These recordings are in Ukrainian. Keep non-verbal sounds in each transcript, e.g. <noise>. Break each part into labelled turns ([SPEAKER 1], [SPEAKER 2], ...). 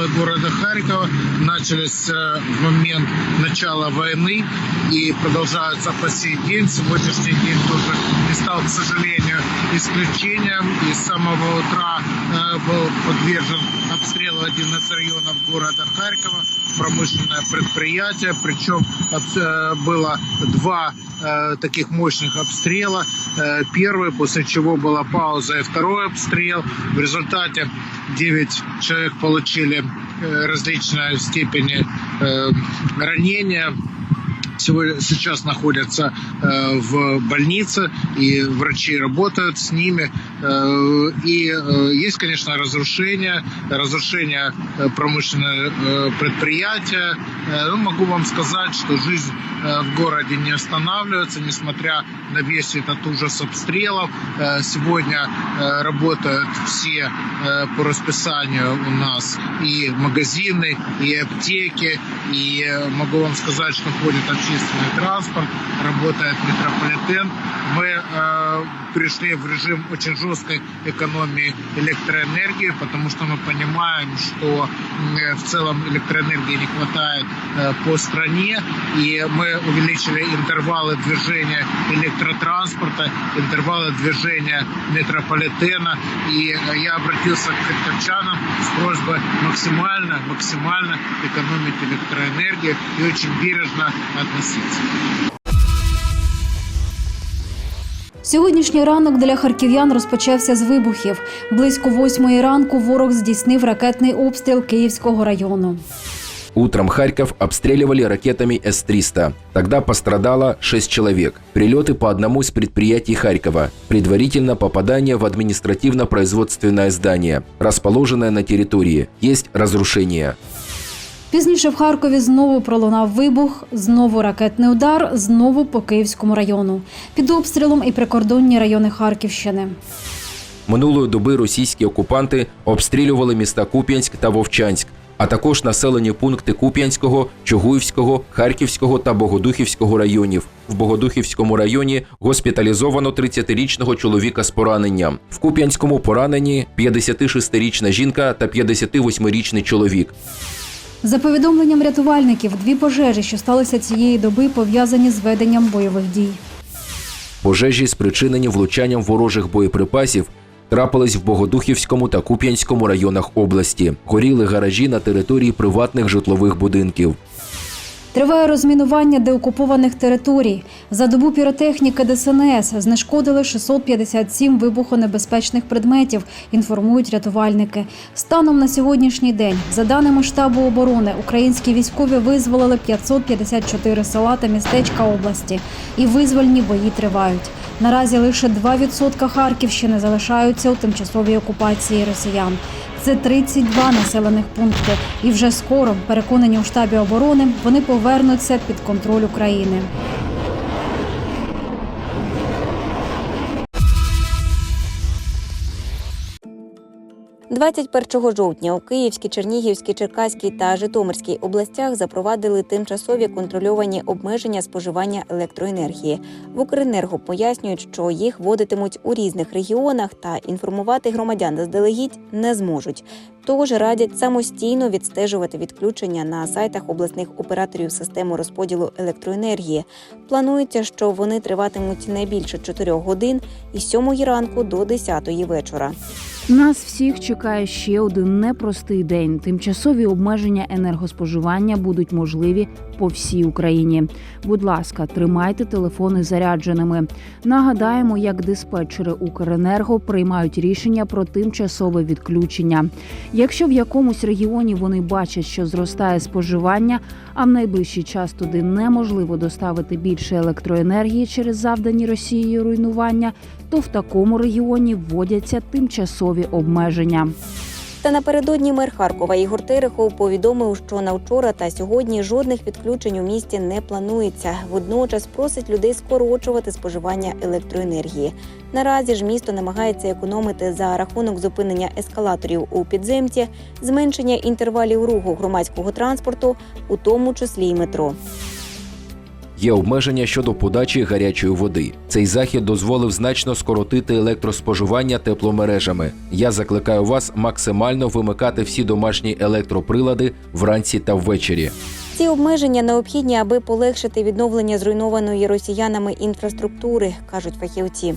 [SPEAKER 1] обстрелы города Харькова начались э, в момент начала войны и продолжаются по сей день. Сегодняшний день тоже не стал, к сожалению, исключением. И с самого утра э, был подвержен обстрелу один из районов города Харькова, промышленное предприятие. Причем обс- э, было два э, таких мощных обстрела. Э, Первый, после чего была пауза, и второй обстрел. В результате 9 человек получили э, различной степени э, ранения. Сегодня, сейчас находятся э, в больнице, и врачи работают с ними. Э, и э, есть, конечно, разрушение, разрушение э, промышленного э, предприятия. Э, ну, могу вам сказать, что жизнь э, в городе не останавливается, несмотря на весь этот ужас обстрелов. Э, сегодня э, работают все э, по расписанию у нас и магазины, и аптеки, и э, могу вам сказать, что ходит общественный транспорт, работает метрополитен. Мы э, пришли в режим очень жесткой экономии электроэнергии, потому что мы понимаем, что м, в целом электроэнергии не хватает э, по стране, и мы увеличили интервалы движения электротранспорта, интервалы движения метрополитена, и э, я обратился к харьковчанам с просьбой максимально, максимально экономить электроэнергию и очень бережно относиться
[SPEAKER 2] Сьогоднішній ранок для харків'ян розпочався з вибухів. Близько восьмої ранку ворог здійснив ракетний обстріл Київського району.
[SPEAKER 3] Утром Харьков обстреливали ракетами С-300. Тогда пострадало 6 человек. Прилеты по одному из предприятий Харькова. Предварительно попадание в административно-производственное здание, расположенное на территории. Есть разрушения.
[SPEAKER 2] Пізніше в Харкові знову пролунав вибух, знову ракетний удар, знову по Київському району. Під обстрілом і прикордонні райони Харківщини.
[SPEAKER 3] Минулої доби російські окупанти обстрілювали міста Куп'янськ та Вовчанськ, а також населені пункти Куп'янського, Чугуївського, Харківського та Богодухівського районів. В Богодухівському районі госпіталізовано 30-річного чоловіка з пораненням. В Куп'янському поранені 56-річна жінка та 58-річний чоловік.
[SPEAKER 2] За повідомленням рятувальників, дві пожежі, що сталися цієї доби, пов'язані з веденням бойових дій.
[SPEAKER 3] Пожежі, спричинені влучанням ворожих боєприпасів, трапились в Богодухівському та Куп'янському районах області. Горіли гаражі на території приватних житлових будинків.
[SPEAKER 2] Триває розмінування деокупованих територій. За добу піротехніки ДСНС знешкодили 657 вибухонебезпечних предметів, інформують рятувальники. Станом на сьогоднішній день, за даними штабу оборони, українські військові визволили 554 села та містечка області, і визвольні бої тривають. Наразі лише 2% Харківщини залишаються у тимчасовій окупації росіян. Це 32 населених пункти. І вже скоро, переконані у штабі оборони, вони повернуться під контроль України.
[SPEAKER 4] – 21 жовтня у Київській, Чернігівській, Черкаській та Житомирській областях запровадили тимчасові контрольовані обмеження споживання електроенергії. В Укренерго пояснюють, що їх вводитимуть у різних регіонах та інформувати громадян заздалегідь не зможуть. Тож радять самостійно відстежувати відключення на сайтах обласних операторів системи розподілу електроенергії. Планується, що вони триватимуть не більше 4 годин із 7 ранку до 10 вечора.
[SPEAKER 5] Нас всіх чекає ще один непростий день. Тимчасові обмеження енергоспоживання будуть можливі по всій Україні. Будь ласка, тримайте телефони зарядженими. Нагадаємо, як диспетчери Укренерго приймають рішення про тимчасове відключення. Якщо в якомусь регіоні вони бачать, що зростає споживання, а в найближчий час туди неможливо доставити більше електроенергії через завдані Росією руйнування, то в такому регіоні вводяться тимчасові обмеження.
[SPEAKER 4] Та напередодні мер Харкова Ігор Терехов повідомив, що на вчора та сьогодні жодних відключень у місті не планується. Водночас просить людей скорочувати споживання електроенергії. Наразі ж місто намагається економити за рахунок зупинення ескалаторів у підземці, зменшення інтервалів руху громадського транспорту, у тому числі й метро.
[SPEAKER 3] Є обмеження щодо подачі гарячої води. Цей захід дозволив значно скоротити електроспоживання тепломережами. Я закликаю вас максимально вимикати всі домашні електроприлади вранці та ввечері.
[SPEAKER 4] Ці обмеження необхідні, аби полегшити відновлення зруйнованої росіянами інфраструктури, кажуть фахівці.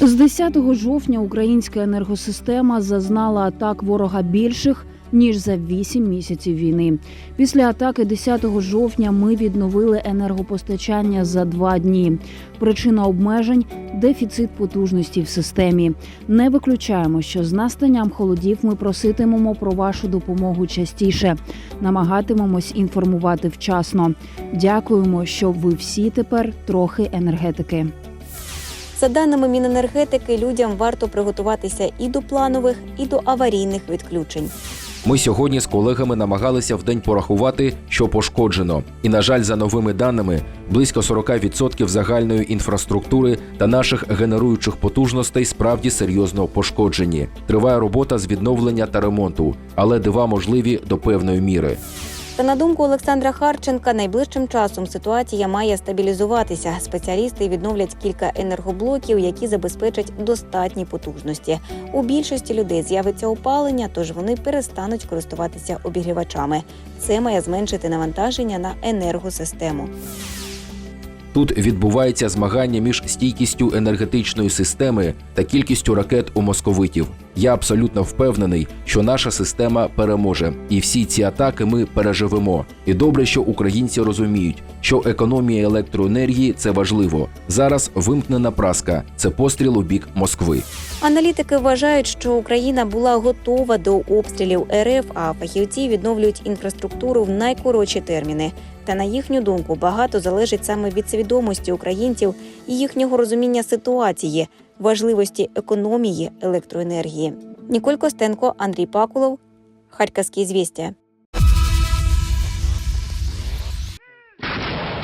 [SPEAKER 5] З 10 жовтня українська енергосистема зазнала атак ворога більших ніж за 8 місяців війни. Після атаки 10 жовтня ми відновили енергопостачання за два дні. Причина обмежень дефіцит потужності в системі. Не виключаємо, що з настанням холодів ми проситимемо про вашу допомогу частіше. Намагатимемось інформувати вчасно. Дякуємо, що ви всі тепер трохи енергетики.
[SPEAKER 4] За даними Міненергетики, людям варто приготуватися і до планових, і до аварійних відключень.
[SPEAKER 3] Ми сьогодні з колегами намагалися в день порахувати, що пошкоджено. І, на жаль, за новими даними, близько 40% загальної інфраструктури та наших генеруючих потужностей справді серйозно пошкоджені. Триває робота з відновлення та ремонту, але дива можливі до певної міри.
[SPEAKER 4] Та на думку Олександра Харченка, найближчим часом ситуація має стабілізуватися. Спеціалісти відновлять кілька енергоблоків, які забезпечать достатні потужності. У більшості людей з'явиться опалення, тож вони перестануть користуватися обігрівачами. Це має зменшити навантаження на енергосистему.
[SPEAKER 3] Тут відбувається змагання між стійкістю енергетичної системи та кількістю ракет у московитів. Я абсолютно впевнений, що наша система переможе, і всі ці атаки ми переживемо. І добре, що українці розуміють, що економія електроенергії це важливо. Зараз вимкнена праска це постріл у бік Москви.
[SPEAKER 4] Аналітики вважають, що Україна була готова до обстрілів РФ, а фахівці відновлюють інфраструктуру в найкоротші терміни. Та на їхню думку багато залежить саме від свідомості українців і їхнього розуміння ситуації, важливості економії електроенергії. Ніколь Костенко, Андрій Пакулов, Харківські звістя.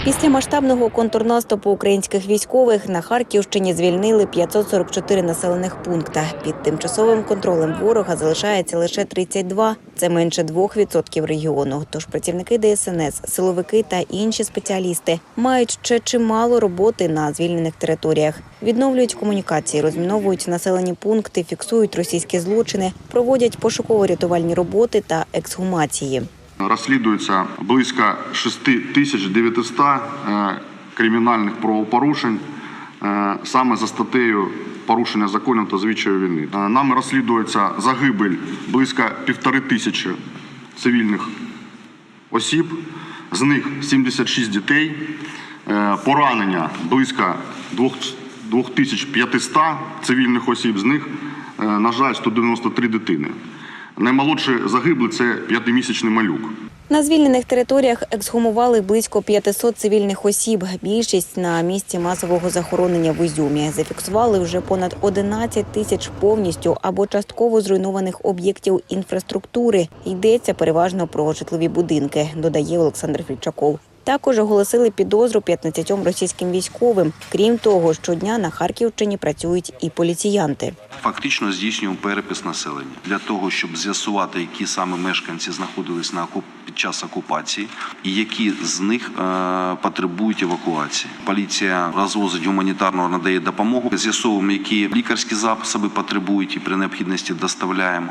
[SPEAKER 4] Після масштабного контрнаступу українських військових на Харківщині звільнили 544 населених пункта. Під тимчасовим контролем ворога залишається лише 32. Це менше 2% регіону. Тож працівники ДСНС, силовики та інші спеціалісти мають ще чимало роботи на звільнених територіях. Відновлюють комунікації, розміновують населені пункти, фіксують російські злочини, проводять пошуково-рятувальні роботи та ексгумації.
[SPEAKER 6] Розслідується близько 6900 е, кримінальних правопорушень е, саме за статтею порушення законів та звичаю війни. Е, Нами розслідується загибель близько півтори тисячі цивільних осіб, з них 76 дітей, поранення близько двох- 2500 цивільних осіб, з них, на жаль, 193 дитини. Наймолодший загиблий це п'ятимісячний малюк.
[SPEAKER 4] На звільнених територіях ексгумували близько 500 цивільних осіб. Більшість на місці масового захоронення в Ізюмі. Зафіксували вже понад 11 тисяч повністю або частково зруйнованих об'єктів інфраструктури. Йдеться переважно про житлові будинки, додає Олександр Фільчаков. Також оголосили підозру 15 російським військовим. Крім того, щодня на Харківщині працюють і поліціянти.
[SPEAKER 7] Фактично здійснюємо перепис населення для того, щоб з'ясувати, які саме мешканці знаходились на окуп під час окупації, і які з них е, потребують евакуації. Поліція розвозить гуманітарно надає допомогу. З'ясовуємо, які лікарські засоби потребують, і при необхідності доставляємо.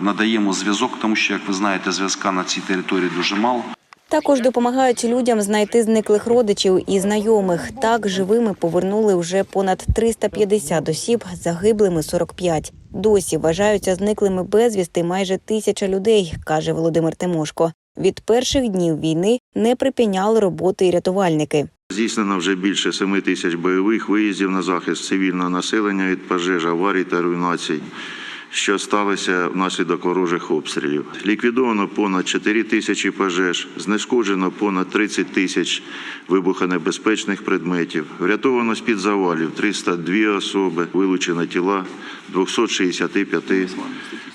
[SPEAKER 7] Надаємо зв'язок, тому що, як ви знаєте, зв'язка на цій території дуже мало.
[SPEAKER 4] Також допомагають людям знайти зниклих родичів і знайомих. Так живими повернули вже понад 350 осіб, загиблими 45. Досі вважаються зниклими безвісти майже тисяча людей, каже Володимир Тимошко. Від перших днів війни не припиняли роботи і рятувальники.
[SPEAKER 8] Здійснено вже більше 7 тисяч бойових виїздів на захист цивільного населення від пожеж, аварій та руйнацій, що сталося внаслідок ворожих обстрілів. Ліквідовано понад 4 тисячі пожеж, знешкоджено понад 30 тисяч вибухонебезпечних предметів, врятовано з-під завалів 302 особи, вилучено тіла 265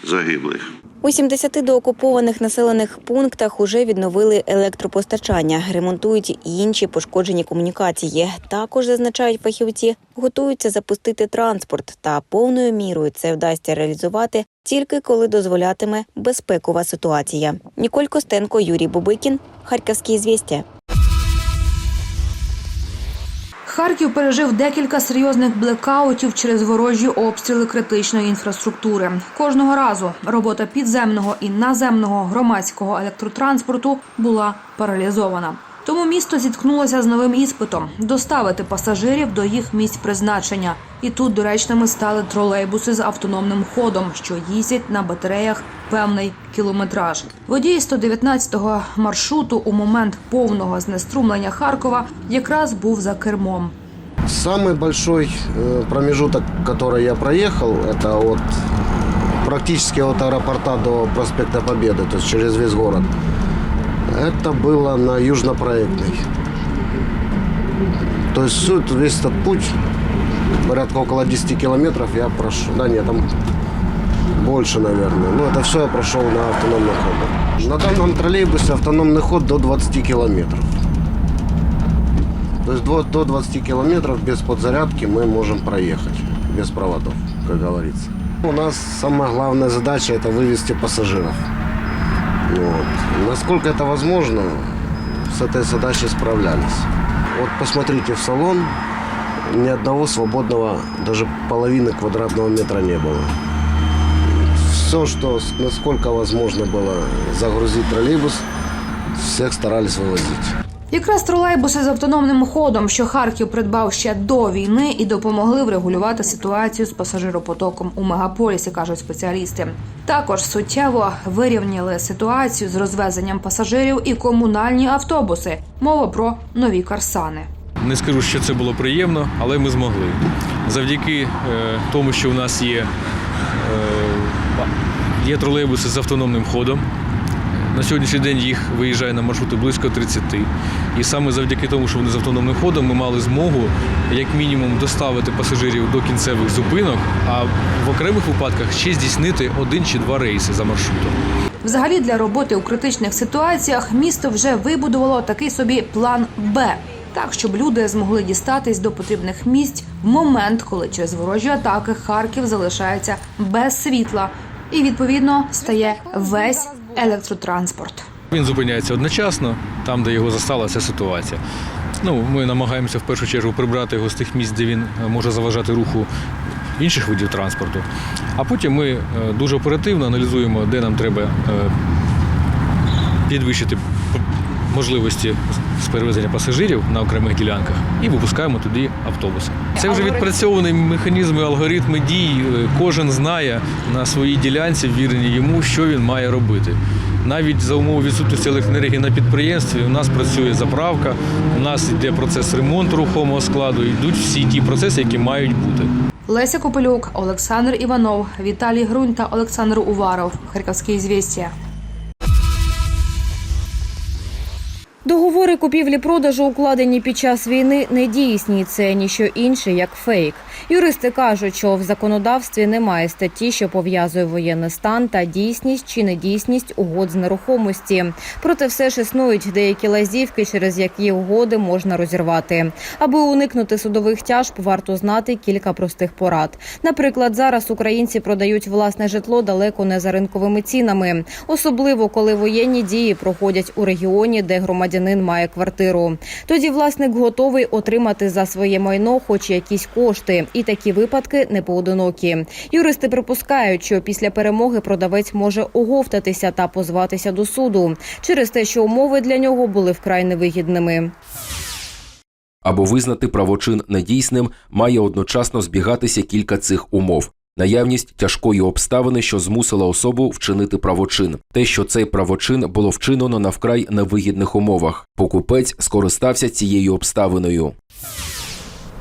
[SPEAKER 8] загиблих.
[SPEAKER 4] У 70 доокупованих населених пунктах уже відновили електропостачання, ремонтують інші пошкоджені комунікації. Також зазначають фахівці, готуються запустити транспорт, та повною мірою це вдасться реалізувати тільки коли дозволятиме безпекова ситуація. Ніколь Костенко, Юрій Бубикін, Харківські звістя.
[SPEAKER 9] Харків пережив декілька серйозних блекаутів через ворожі обстріли критичної інфраструктури. Кожного разу робота підземного і наземного громадського електротранспорту була паралізована. Тому місто зіткнулося з новим іспитом доставити пасажирів до їх місць призначення. І тут доречними стали тролейбуси з автономним ходом, що їздять на батареях певний кілометраж. Водій 119-го маршруту у момент повного знеструмлення Харкова якраз був за кермом.
[SPEAKER 10] Самый большой э, промежуток, который я проехал, это от практически от аэропорта до проспекта Победы, то есть через весь город. Это было на Южнопроектной. То есть эту- весь этот путь, порядка около 10 километров я прошел. Да нет, там больше, наверное. Но это все я прошел на автономном ходу. На данном троллейбусе автономный ход до 20 километров. То есть до 20 километров без подзарядки мы можем проехать, без проводов, как говорится. У нас самая главная задача это вывести пассажиров. Вот. Насколько это возможно, с этой задачей справлялись. Вот посмотрите в салон, ни одного свободного, даже половины квадратного метра не было. Все, что насколько возможно было загрузить троллейбус, всех старались вывозить.
[SPEAKER 9] Якраз тролейбуси з автономним ходом, що Харків придбав ще до війни, і допомогли врегулювати ситуацію з пасажиропотоком у мегаполісі, кажуть спеціалісти. Також суттєво вирівняли ситуацію з розвезенням пасажирів і комунальні автобуси. Мова про нові карсани.
[SPEAKER 11] Не скажу, що це було приємно, але ми змогли. Завдяки е, тому, що у нас є, е, є тролейбуси з автономним ходом. На сьогоднішній день їх виїжджає на маршрути близько 30. І саме завдяки тому, що вони з автономним ходом, ми мали змогу як мінімум доставити пасажирів до кінцевих зупинок, а в окремих випадках ще здійснити один чи два рейси за маршрутом.
[SPEAKER 9] Взагалі для роботи у критичних ситуаціях місто вже вибудувало такий собі план Б. Так, щоб люди змогли дістатись до потрібних місць в момент, коли через ворожі атаки Харків залишається без світла, і відповідно стає весь електротранспорт.
[SPEAKER 11] Він зупиняється одночасно, там, де його застала ця ситуація. Ну, ми намагаємося в першу чергу прибрати його з тих місць, де він е, може заважати руху інших видів транспорту. А потім ми е, дуже оперативно аналізуємо, де нам треба е, підвищити можливості з перевезення пасажирів на окремих ділянках і випускаємо туди автобуси. Це вже відпрацьовані механізми, алгоритми дій. Кожен знає на своїй ділянці, вірені йому, що він має робити. Навіть за умови відсутності електроенергії на підприємстві у нас працює заправка, у нас йде процес ремонту рухомого складу, йдуть всі ті процеси, які мають бути.
[SPEAKER 9] Леся Копилюк, Олександр Іванов, Віталій Грунь та Олександр Уваров. Харківські звістя.
[SPEAKER 12] Договори купівлі-продажу, укладені під час війни, не дійсні. Це ніщо інше, як фейк. Юристи кажуть, що в законодавстві немає статті, що пов'язує воєнний стан та дійсність чи недійсність угод з нерухомості. Проте все ж існують деякі лазівки, через які угоди можна розірвати. Аби уникнути судових тяжб, варто знати кілька простих порад. Наприклад, зараз українці продають власне житло далеко не за ринковими цінами, особливо коли воєнні дії проходять у регіоні, де громадянин має квартиру. Тоді власник готовий отримати за своє майно хоч якісь кошти, і такі випадки не поодинокі. Юристи припускають, що після перемоги продавець може оговтатися та позватися до суду через те, що умови для нього були вкрай невигідними.
[SPEAKER 3] Або визнати правочин недійсним має одночасно збігатися кілька цих умов. Наявність тяжкої обставини, що змусила особу вчинити правочин, те, що цей правочин було вчинено на вкрай невигідних умовах. Покупець скористався цією обставиною.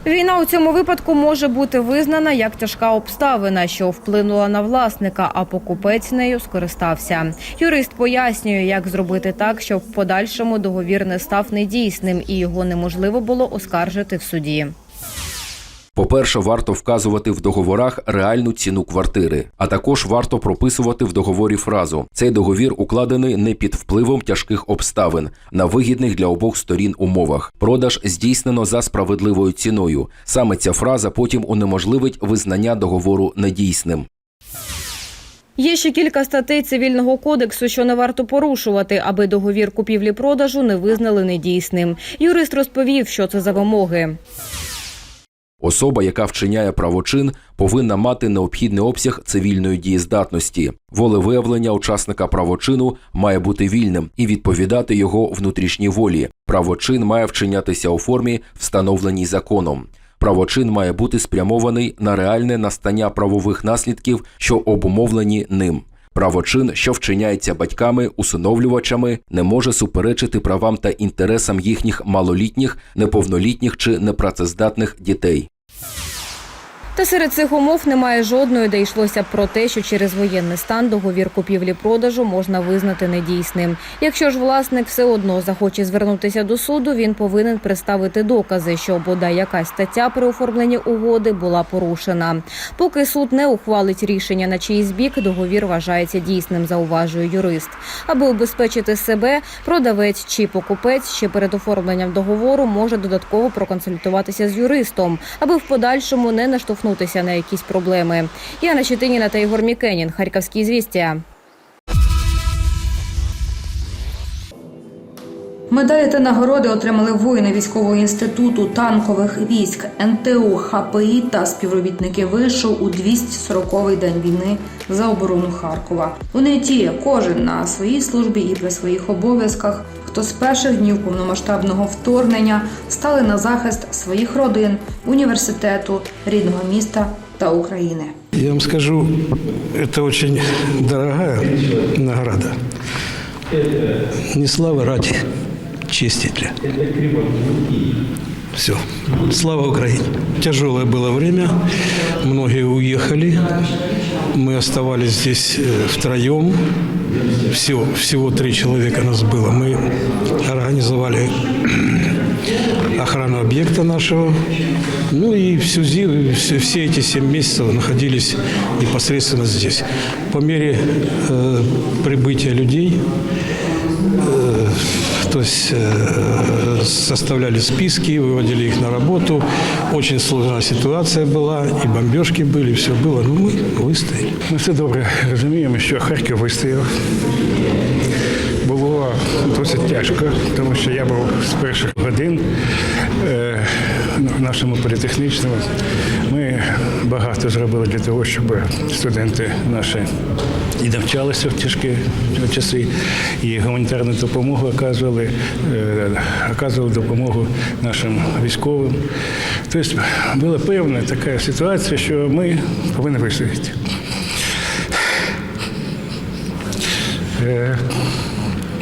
[SPEAKER 12] Війна у цьому випадку може бути визнана як тяжка обставина, що вплинула на власника, а покупець нею скористався. Юрист пояснює, як зробити так, щоб в подальшому договір не став недійсним і його неможливо було оскаржити в суді.
[SPEAKER 3] По-перше, варто вказувати в договорах реальну ціну квартири, а також варто прописувати в договорі фразу: цей договір укладений не під впливом тяжких обставин на вигідних для обох сторін умовах. Продаж здійснено за справедливою ціною. Саме ця фраза потім унеможливить визнання договору недійсним.
[SPEAKER 12] Є ще кілька статей цивільного кодексу, що не варто порушувати, аби договір купівлі-продажу не визнали недійсним. Юрист розповів, що це за вимоги.
[SPEAKER 3] Особа, яка вчиняє правочин, повинна мати необхідний обсяг цивільної дієздатності. Волевиявлення учасника правочину має бути вільним і відповідати його внутрішній волі. Правочин має вчинятися у формі, встановленій законом. Правочин має бути спрямований на реальне настання правових наслідків, що обумовлені ним. Правочин, що вчиняється батьками, усиновлювачами, не може суперечити правам та інтересам їхніх малолітніх, неповнолітніх чи непрацездатних дітей.
[SPEAKER 12] Та серед цих умов немає жодної, де йшлося про те, що через воєнний стан договір купівлі-продажу можна визнати недійсним. Якщо ж власник все одно захоче звернутися до суду, він повинен представити докази, що бодай якась стаття при оформленні угоди була порушена. Поки суд не ухвалить рішення на чийсь бік, договір вважається дійсним, зауважує юрист. Аби убезпечити себе, продавець чи покупець ще перед оформленням договору може додатково проконсультуватися з юристом, аби в подальшому не наштовхнутися на якісь проблеми. Яна Щетиніна та Ігор Мікенін, Харківські звістя.
[SPEAKER 9] Медалі та нагороди отримали воїни військового інституту танкових військ НТУ ХПІ та співробітники вишу у 240-й день війни за оборону Харкова. Вони ті, кожен на своїй службі і при своїх обов'язках, хто з перших днів повномасштабного вторгнення стали на захист своїх родин, університету, рідного міста та України.
[SPEAKER 13] Я вам скажу, это очень дорогая награда. Не слава ради, чести для. Все. Слава Украине. Тяжелое было время. Многие уехали. Мы оставались здесь э, втроем. Всего, всего три человека нас было. Мы организовали <clears throat> охрану объекта нашего. Ну и всю, все, все эти семь месяцев находились непосредственно здесь. По мере э, прибытия людей, э, то есть э, составляли списки, выводили их на работу. Очень сложная ситуация была, и бомбежки были, и все было. Ну, мы выстояли.
[SPEAKER 14] Ми все добре розуміємо, що Харків вистояв. Було досить тяжко, тому що я був з перших годин е, в нашому політехнічному. Ми багато зробили для того, щоб студенти наші і навчалися в тяжкі часи, і гуманітарну допомогу оказували, е, оказували допомогу нашим військовим. Тобто була певна така ситуація, що ми повинні вистояти. Э,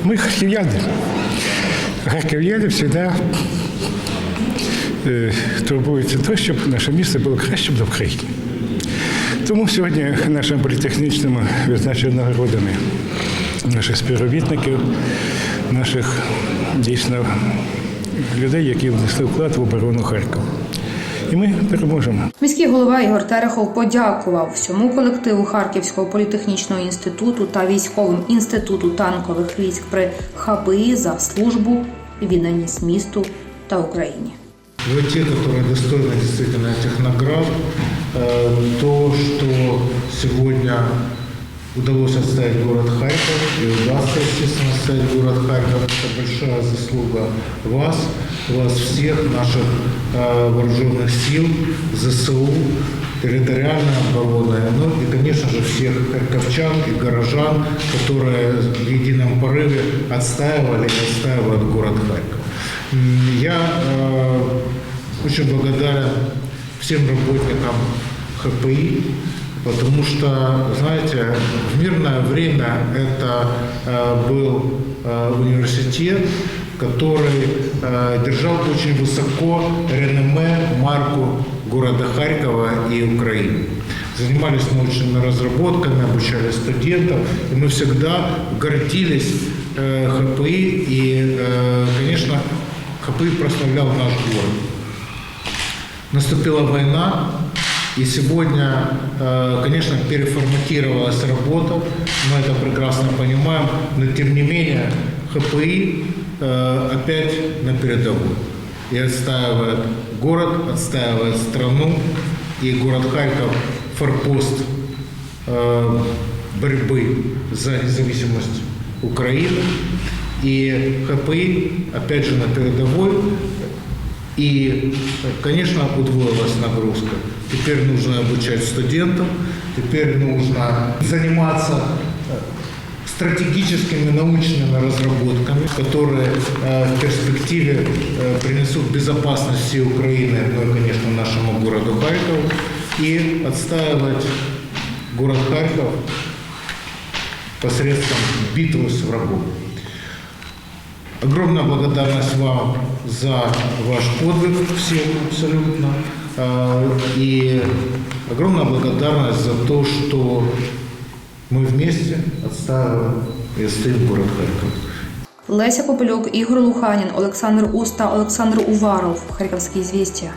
[SPEAKER 14] Мы харків'яни. Харків'яни завжди е, турбуються те, щоб наше місто було кращим за Україні. Тому сьогодні нашим політехнічним відзначили нагородами наших співробітників, наших дійсно людей, які внесли вклад в оборону Харкова. І ми переможемо.
[SPEAKER 9] Міський голова Ігор Терехов подякував всьому колективу Харківського політехнічного інституту та військовим інституту танкових військ при ХПІ за службу і відданість місту та Україні.
[SPEAKER 1] Вы те, которые достойны действительно этих наград. Э, То, что сегодня удалось отстоять город Харьков и удастся, естественно, отстоять город Харьков, это большая заслуга вас, вас всех, наших э, вооруженных сил, ЗСУ, территориальной обороны, ну и, конечно же, всех харьковчан и горожан, которые в едином порыве отстаивали и отстаивают город Харьков. М, Я э, очень благодарен всем работникам ХПИ, потому что, знаете, в мирное время это э, был э, университет, который э, держал очень высоко реноме, марку города Харькова и Украины. Занимались научными разработками, обучали студентов, и мы всегда гордились э, ХПИ, и, э, конечно, ХПИ прославлял наш город. Наступила война, и сегодня, э, конечно, переформатировалась работа, мы это прекрасно понимаем, но тем не менее ХПИ э, опять на передовой. И отстаивает город, отстаивает страну, и город Харьков форпост э, борьбы за независимость Украины. И ХПИ, опять же, на передовой. И, конечно, удвоилась нагрузка. Теперь нужно обучать студентов, теперь нужно заниматься э, стратегическими научными разработками, которые э, в перспективе э, принесут безопасность всей Украины, ну и, конечно, нашему городу Харькову, и отстаивать город Харьков посредством битвы с врагом. Огромная благодарность вам за ваш подвиг всем абсолютно. И огромная благодарность за то, что мы вместе отстаиваем и стоим город Харьков.
[SPEAKER 9] Леся Попельок, Ігор Луханін, Олександр Уста, Олександр Уваров. Харьковские звістя.